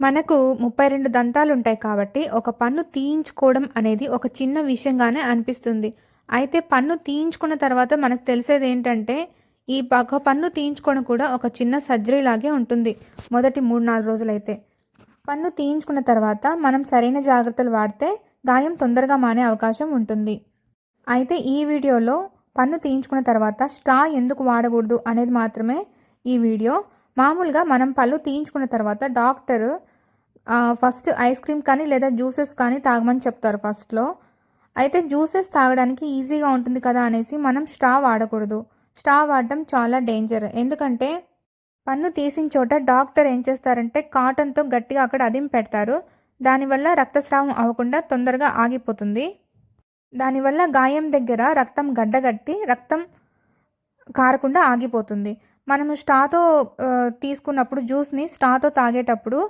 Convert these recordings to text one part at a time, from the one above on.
మనకు ముప్పై రెండు దంతాలు ఉంటాయి కాబట్టి ఒక పన్ను తీయించుకోవడం అనేది ఒక చిన్న విషయంగానే అనిపిస్తుంది. అయితే పన్ను తీయించుకున్న తర్వాత మనకు తెలిసేది ఏంటంటే ఈ ఒక పన్ను తీయించుకోవడం కూడా ఒక చిన్న సర్జరీ లాగే ఉంటుంది. మొదటి మూడు నాలుగు రోజులైతే. పన్ను తీయించుకున్న తర్వాత మనం సరైన జాగ్రత్తలు వాడితే గాయం తొందరగా మానే అవకాశం ఉంటుంది. అయితే ఈ వీడియోలో పన్ను తీయించుకున్న తర్వాత స్ట్రా ఎందుకు వాడకూడదు అనేది మాత్రమే ఈ వీడియో. మామూలుగా మనం పళ్ళు తీయించుకున్న తర్వాత డాక్టర్ ఫస్ట్ ఐస్ క్రీమ్ కానీ లేదా జ్యూసెస్ కానీ తాగమని చెప్తారు ఫస్ట్లో అయితే జ్యూసెస్ తాగడానికి ఈజీగా ఉంటుంది కదా అనేసి మనం స్ట్రా వాడకూడదు. స్ట్రా వాడడం చాలా డేంజర్ ఎందుకంటే పన్ను తీసిన చోట డాక్టర్ ఏం చేస్తారంటే కాటన్తో గట్టిగా అక్కడ అదిమి పెడతారు. దానివల్ల రక్తస్రావం అవ్వకుండా తొందరగా ఆగిపోతుంది. దానివల్ల గాయం దగ్గర రక్తం గడ్డగట్టి రక్తం కారకుండా ఆగిపోతుంది. మనము స్టాతో తీసుకున్నప్పుడు జ్యూస్ని స్టాతో తాగేటప్పుడు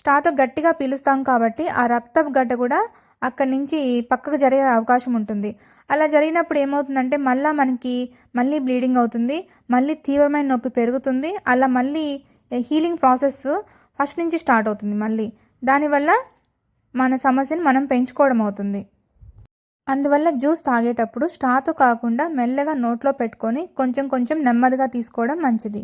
స్టాతో గట్టిగా పీలుస్తాం కాబట్టి ఆ రక్తపు గడ్డ కూడా అక్కడి నుంచి పక్కకు జరిగే అవకాశం ఉంటుంది. అలా జరిగినప్పుడు ఏమవుతుందంటే మళ్ళీ మనకి మళ్ళీ బ్లీడింగ్ అవుతుంది మళ్ళీ తీవ్రమైన నొప్పి పెరుగుతుంది అలా మళ్ళీ హీలింగ్ ప్రాసెస్ ఫస్ట్ నుంచి స్టార్ట్ అవుతుంది మళ్ళీ. దానివల్ల మన సమస్యను మనం పెంచుకోవడం అవుతుంది. అందువల్ల జ్యూస్ తాగేటప్పుడు స్టాతో కాకుండా మెల్లగా నోట్లో పెట్టుకొని కొంచెం కొంచెం నెమ్మదిగా తీసుకోవడం మంచిది.